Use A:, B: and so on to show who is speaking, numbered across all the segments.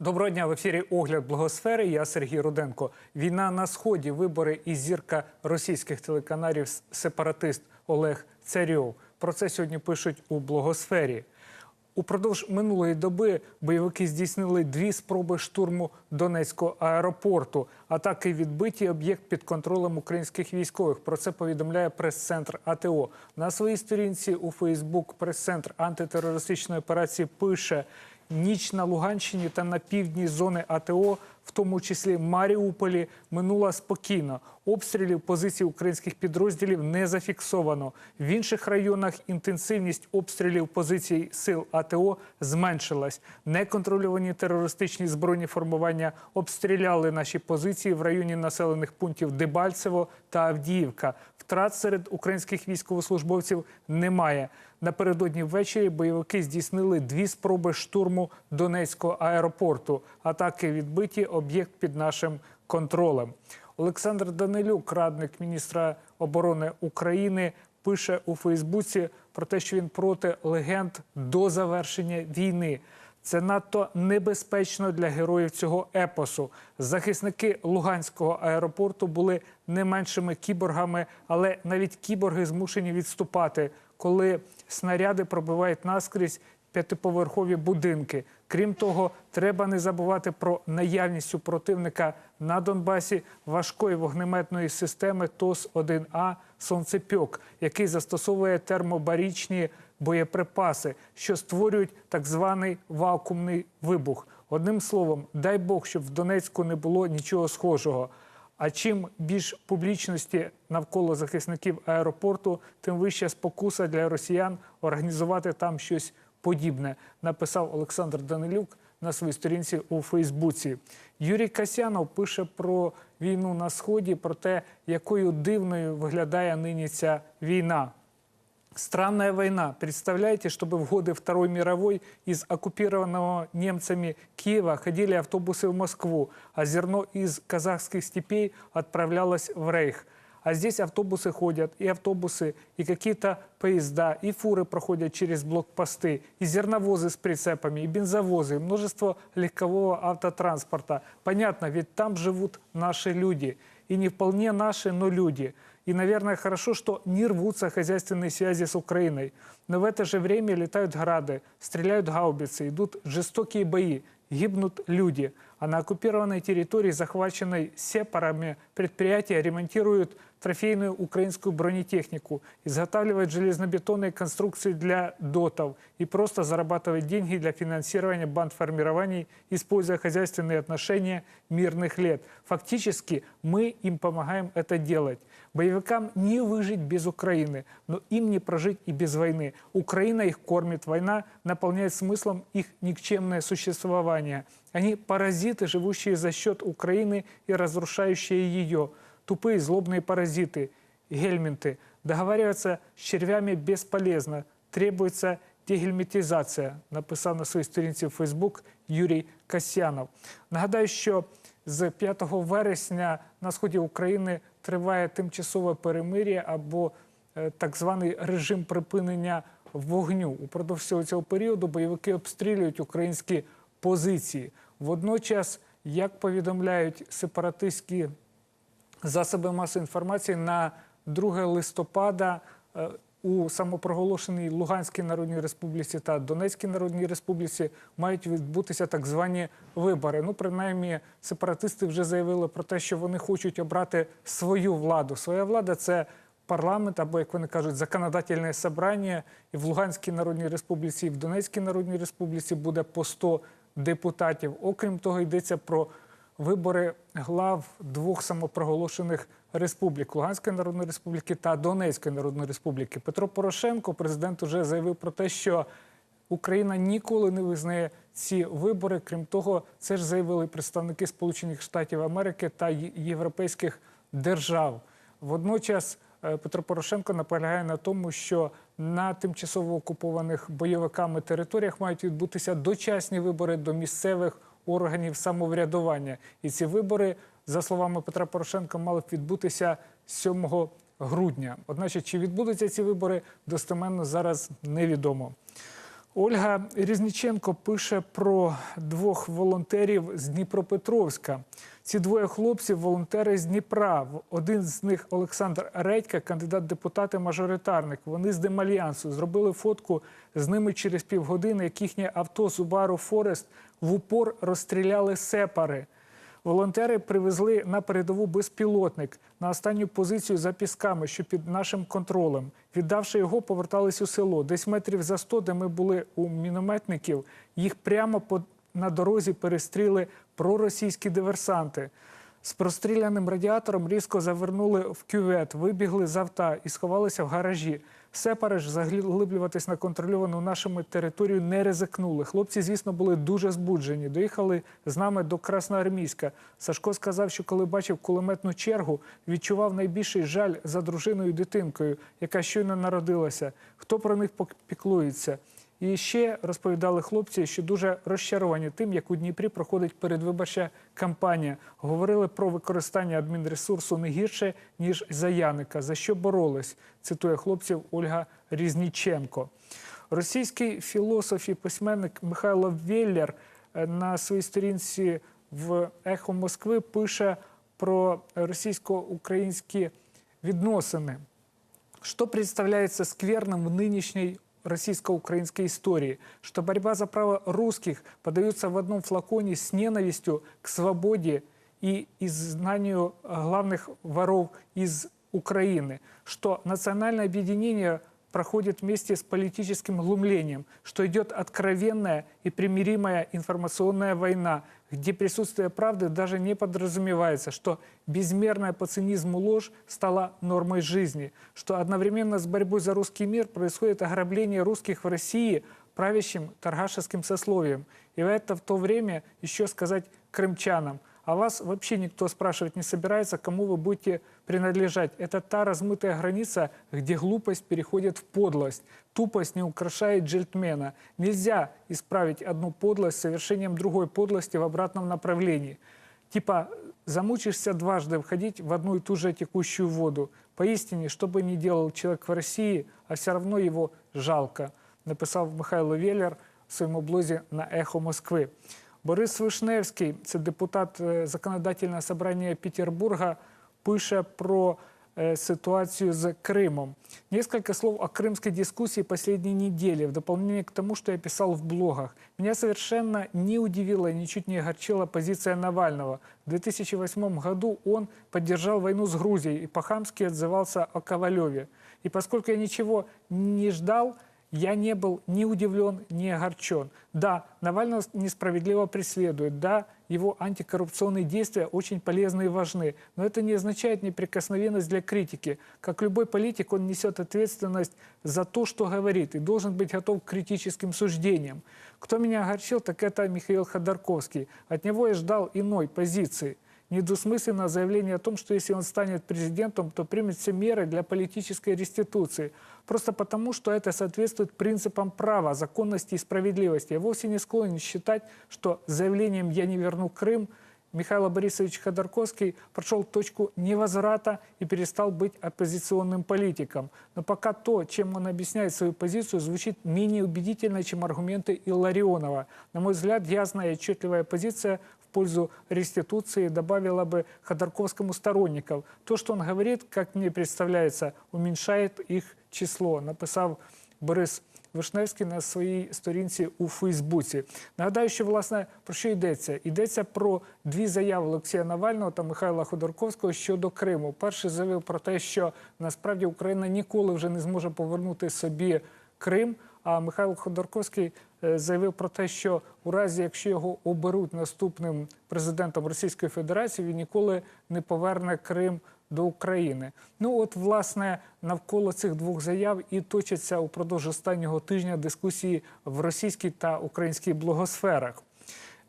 A: Доброго дня в ефірі Огляд Благосфери. Я Сергій Руденко. Війна на сході, вибори і зірка російських телеканалів сепаратист Олег Царьов. Про це сьогодні пишуть у Благосфері. Упродовж минулої доби бойовики здійснили дві спроби штурму Донецького аеропорту. Атаки відбиті об'єкт під контролем українських військових. Про це повідомляє прес-центр АТО. На своїй сторінці у Фейсбук прес-центр антитерористичної операції пише. Ніч на Луганщині та на півдні зони АТО, в тому числі Маріуполі, минула спокійно. Обстрілів позицій українських підрозділів не зафіксовано. В інших районах інтенсивність обстрілів позицій сил АТО зменшилась. Неконтрольовані терористичні збройні формування обстріляли наші позиції в районі населених пунктів Дебальцево та Авдіївка. Втрат серед українських військовослужбовців немає. Напередодні ввечері бойовики здійснили дві спроби штурму Донецького аеропорту. Атаки відбиті, об'єкт під нашим контролем. Олександр Данилюк, радник міністра оборони України, пише у Фейсбуці про те, що він проти легенд до завершення війни. Це надто небезпечно для героїв цього епосу. Захисники Луганського аеропорту були не меншими кіборгами, але навіть кіборги змушені відступати, коли снаряди пробивають наскрізь п'ятиповерхові будинки. Крім того, треба не забувати про наявність у противника на Донбасі важкої вогнеметної системи ТОС-1А «Сонцепьок», який застосовує термобарічні боєприпаси, що створюють так званий вакуумний вибух. Одним словом, дай Бог, щоб в Донецьку не було нічого схожого. А чим більш публічності навколо захисників аеропорту, тим вища спокуса для росіян організувати там щось подібне, написав Олександр Данилюк на своїй сторінці у Фейсбуці. Юрій Касянов пише про війну на сході, про те, якою дивною виглядає нині ця війна. Странная война. Представляете, чтобы в годы Второй мировой из оккупированного немцами Киева ходили автобусы в Москву, а зерно из казахских степей отправлялось в Рейх. А здесь автобусы ходят, и автобусы, и какие-то поезда, и фуры проходят через блокпосты, и зерновозы с прицепами, и бензовозы, и множество легкового автотранспорта. Понятно, ведь там живут наши люди. И не вполне наши, но люди. И, наверное, хорошо, что не рвутся хозяйственные связи с Украиной. Но в это же время летают грады, стреляют гаубицы, идут жестокие бои, гибнут люди. А на оккупированной территории, захваченной сепарами, предприятия ремонтируют трофейную украинскую бронетехнику, изготавливают железнобетонные конструкции для дотов и просто зарабатывают деньги для финансирования бандформирований, используя хозяйственные отношения мирных лет. Фактически мы им помогаем это делать. Боевикам не выжить без Украины, но им не прожить и без войны. Украина их кормит, война наполняет смыслом их никчемное существование. Они паразиты, живущие за счет Украины и разрушающие ее. Тупые злобные паразиты, гельминты. Договариваться с червями бесполезно. Требуется дегельмітизація, написав на своїй сторінці в Фейсбук Юрій Касьянов. Нагадаю, що з 5 вересня на сході України триває тимчасове перемир'я або е, так званий режим припинення вогню. Упродовж всього цього періоду бойовики обстрілюють українські позиції. Водночас, як повідомляють сепаратистські засоби масової інформації, на 2 листопада е, у самопроголошеній Луганській Народній Республіці та Донецькій Народній Республіці мають відбутися так звані вибори. Ну, принаймні, сепаратисти вже заявили про те, що вони хочуть обрати свою владу. Своя влада це парламент, або як вони кажуть, законодательне собрання. І в Луганській Народній Республіці, і в Донецькій Народній Республіці буде по 100 депутатів. Окрім того, йдеться про вибори глав двох самопроголошених республік Луганської Народної Республіки та Донецької Народної Республіки. Петро Порошенко, президент, уже заявив про те, що Україна ніколи не визнає ці вибори. Крім того, це ж заявили представники Сполучених Штатів Америки та європейських держав. Водночас е, Петро Порошенко наполягає на тому, що на тимчасово окупованих бойовиками територіях мають відбутися дочасні вибори до місцевих органів самоврядування. І ці вибори, за словами Петра Порошенка, мали б відбутися 7 грудня. Одначе, чи відбудуться ці вибори, достеменно зараз невідомо. Ольга Різніченко пише про двох волонтерів з Дніпропетровська. Ці двоє хлопців волонтери з Дніпра. Один з них Олександр Редька, кандидат депутати мажоритарник. Вони з Демальянсу зробили фотку з ними через півгодини, як їхнє авто Subaru Форест в упор розстріляли сепари. Волонтери привезли на передову безпілотник на останню позицію за пісками, що під нашим контролем. Віддавши його, повертались у село. Десь метрів за сто, де ми були у мінометників, їх прямо на дорозі перестріли проросійські диверсанти. З простріляним радіатором різко завернули в кювет, вибігли з авта і сховалися в гаражі. Сепари ж заглиблюватись на контрольовану нашому територію не ризикнули. Хлопці, звісно, були дуже збуджені. Доїхали з нами до Красноармійська. Сашко сказав, що коли бачив кулеметну чергу, відчував найбільший жаль за дружиною і дитинкою, яка щойно народилася. Хто про них піклується? І ще розповідали хлопці, що дуже розчаровані тим, як у Дніпрі проходить передвиборча кампанія. Говорили про використання адмінресурсу не гірше, ніж за Яника. За що боролись? Цитує хлопців Ольга Різніченко. Російський філософ і письменник Михайло Веллер е, на своїй сторінці в Ехо Москви пише про російсько-українські відносини. Что представляется скверным в нынешней российско-украинской истории, что борьба за право русских подается в одном флаконе с ненавистью к свободе и изгнанию главных воров из Украины, что национальное объединение проходит вместе с политическим глумлением, что идет откровенная и примиримая информационная война, где присутствие правды даже не подразумевается, что безмерная по цинизму ложь стала нормой жизни, что одновременно с борьбой за русский мир происходит ограбление русских в России правящим торгашеским сословием. И это в то время еще сказать крымчанам. А вас вообще никто спрашивать не собирается, кому вы будете принадлежать. Это та размытая граница, где глупость переходит в подлость. Тупость не украшает джентльмена. Нельзя исправить одну подлость совершением другой подлости в обратном направлении. Типа замучишься дважды входить в одну и ту же текущую воду. Поистине, что бы ни делал человек в России, а все равно его жалко, написав Михайло Веллер в своєму блозі на Ехо Москви. Борис Вишневський, це депутат е, законодательного собрання Петербурга, пише про э, ситуацию с Крымом. Несколько слов о крымской дискуссии последней недели, в дополнение к тому, что я писал в блогах. Меня совершенно не удивила и ничуть не огорчила позиция Навального. В 2008 году он поддержал войну с Грузией и по-хамски отзывался о Ковалеве. И поскольку я ничего не ждал, я не был ни удивлен, ни огорчен. Да, Навального несправедливо преследуют, да, его антикоррупционные действия очень полезны и важны, но это не означает неприкосновенность для критики. Как любой политик, он несет ответственность за то, что говорит, и должен быть готов к критическим суждениям. Кто меня огорчил, так это Михаил Ходорковский. От него я ждал иной позиции недвусмысленно заявление о том, что если он станет президентом, то примет все меры для политической реституции. Просто потому, что это соответствует принципам права, законности и справедливости. Я вовсе не склонен считать, что заявлением «я не верну Крым» Михаил Борисович Ходорковский прошел точку невозврата и перестал быть оппозиционным политиком. Но пока то, чем он объясняет свою позицию, звучит менее убедительно, чем аргументы Илларионова. На мой взгляд, ясная и отчетливая позиция пользу реституции добавила бы Ходорковскому сторонников. То, что он говорит, как мне представляется, уменьшает их число, написав Борис Вишневський на своїй сторінці у Фейсбуці. Нагадаю, що власне про що йдеться? Йдеться про дві заяви Олексія Навального та Михайла Ходорковського щодо Криму. Перший заявив про те, що насправді Україна ніколи вже не зможе повернути собі Крим. А Михайло Ходорковський заявив про те, що у разі, якщо його оберуть наступним президентом Російської Федерації, він ніколи не поверне Крим до України. Ну от, власне, навколо цих двох заяв і точаться упродовж останнього тижня дискусії в російській та українській блогосферах.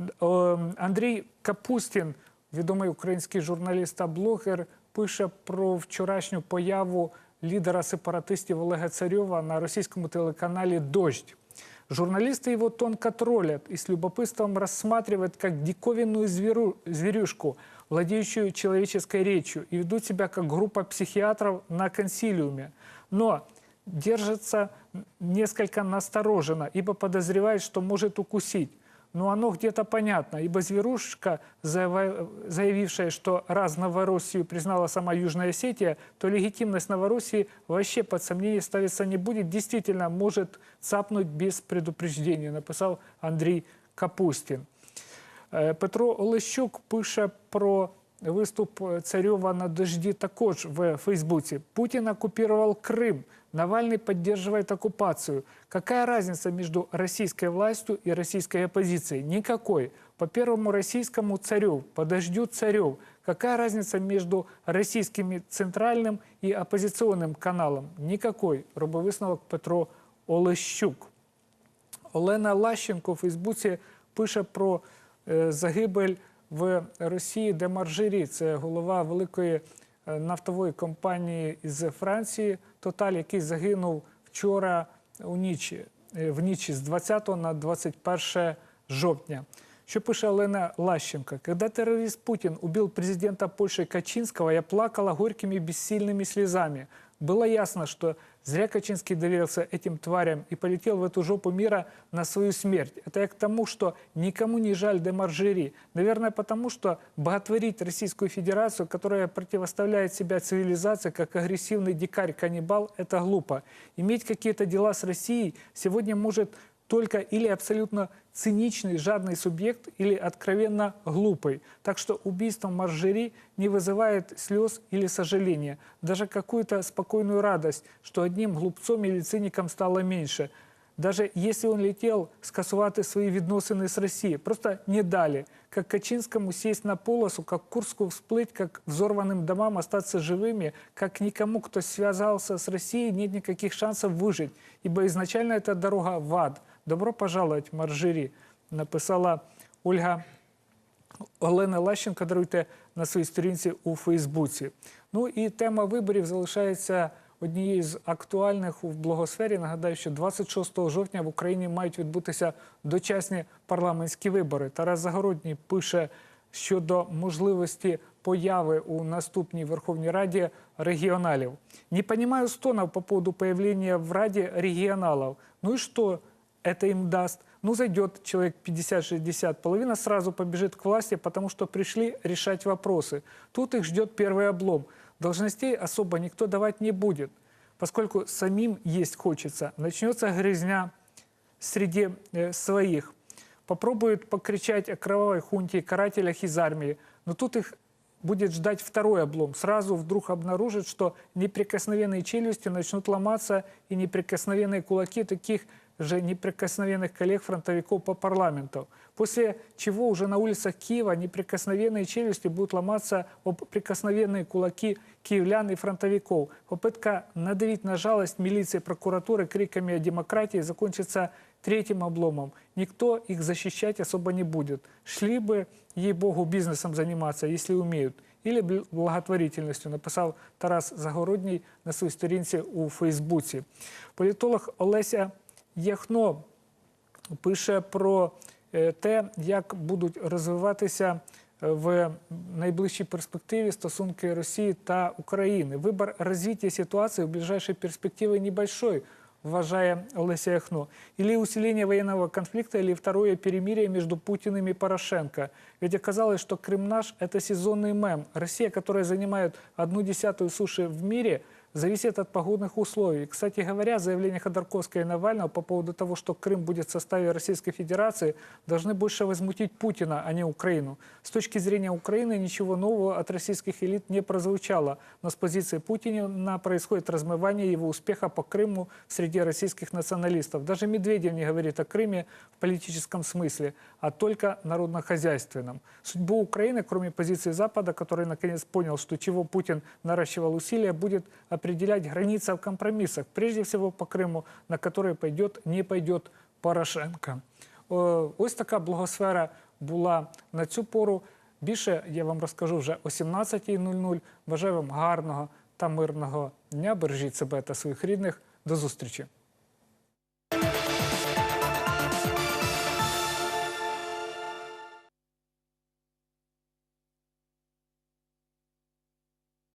A: Е, Андрій Капустін, відомий український журналіст та блогер, пише про вчорашню появу лидера сепаратистів Олега Царьова на російському телеканалі «Дождь». Журналисты его тонко троллят и с любопытством рассматривают как диковинную зверу, зверюшку, владеющую человеческой речью, и ведут себя как группа психиатров на консилиуме. Но держится несколько настороженно, ибо подозревает, что может укусить. Но оно где-то понятно, ибо зверушка, заявившая, что раз Новороссию признала сама Южная Осетия, то легитимность Новороссии вообще под сомнение ставиться не будет. Действительно, может цапнуть без предупреждения, написал Андрій Капустін. Е, Петро Олещук пише про виступ Царьова на дожді також в Фейсбуці. Путин оккупировал Крым. Навальный поддерживает оккупацию. Какая разница между российской властью и российской оппозицией? Никакой. По первому российскому Царев, по дождю Царев. Какая разница между российскими центральным и оппозиционным каналом? Никакой. Робив висновок Петро Олещук. Олена Лащенко у Фейсбуці пише про е, загибель в Росії Демаржері. Це голова великої е, нафтової компанії з Франції Тоталь, який загинув вчора у ніч, е, в ніч з 20 на 21 жовтня. Що пише Олена Лащенко? Когда террорист Путин убил президента Польши Качинского, я плакала горькими бессильными слезами. Было ясно, что зря Качинский доверился этим тварям и полетел в эту жопу мира на свою смерть. Это я к тому, что никому не жаль Демаржери. Наверное, потому что боготворить Российскую Федерацию, которая противоставляет себя цивилизации, как агрессивный дикарь-каннибал, это глупо. Иметь какие-то дела с Россией сегодня может только или абсолютно циничный, жадный субъект, или откровенно глупый. Так что убийство Маржери не вызывает слез или сожаления, даже какую-то спокойную радость, что одним глупцом или циником стало меньше. Даже если он летел скасувати свои відносини с Россией, просто не дали. Как Качинскому сесть на полосу, как Курску всплыть, как взорванным домам остаться живыми, как никому, кто связался с Россией, нет никаких шансов выжить, ибо изначально эта дорога в ад. Добро пожаловать, Маржирі, написала Ольга Олена Лащенко, даруйте на своїй сторінці у Фейсбуці. Ну і тема виборів залишається однією з актуальних у благосфері. Нагадаю, що 26 жовтня в Україні мають відбутися дочасні парламентські вибори. Тарас Загородній пише щодо можливості появи у наступній Верховній Раді регіоналів. Не понимаю стонов по поводу появления в Раде регионалов. Ну и что это им даст? Ну, зайдет человек 50-60, половина сразу побежит к власти, потому что пришли решать вопросы. Тут их ждет первый облом. Должностей особо никто давать не будет, поскольку самим есть хочется. Начнется грязня среди э, своих. Попробуют покричать о кровавой хунте и карателях из армии, но тут их будет ждать второй облом. Сразу вдруг обнаружат, что неприкосновенные челюсти начнут ломаться, и неприкосновенные кулаки таких же неприкосновенных коллег-фронтовиков по парламенту. После чего уже на улицах Киева неприкосновенные челюсти будут ломаться об прикосновенные кулаки киевлян и фронтовиков. Попытка надавить на жалость милиции и прокуратуры криками о демократии закончится третьим обломом. Никто их защищать особо не будет. Шли бы, ей-богу, бизнесом заниматься, если умеют. Или бл- благотворительностью, написав Тарас Загородній на своїй сторінці у Фейсбуці. Політолог Олеся Яхно пише про е, те, як будуть розвиватися е, в найближчій перспективі стосунки Росії та України. Вибор розвития ситуации в ближайшей перспективе небольшой, вважає Олеся Яхно. Или усиление военного конфликта, или второе перемирие между Путиным и Порошенко. Ведь оказалось, что Крым наш – это сезонный мем. Россия, которая занимает одну десятую суши в мире – зависит от погодных условий. Кстати говоря, заявления Ходорковской и Навального по поводу того, что Крым будет в составе Российской Федерации, должны больше возмутить Путина, а не Украину. С точки зрения Украины ничего нового от российских элит не прозвучало, но с позиции Путина происходит размывание его успеха по Крыму среди российских националистов. Даже Медведев не говорит о Крыме в политическом смысле, а только народно-хозяйственном. Судьбу Украины, кроме позиции Запада, который наконец понял, что чего Путин наращивал усилия, будет граница в компромиссах, прежде всего по Криму, на который пойдет, не пойдет Порошенко. Ось така благосфера була на цю пору. Більше я вам розкажу вже о 17.00. Бажаю вам гарного та мирного дня. Бережіть себе та своїх рідних. До зустрічі.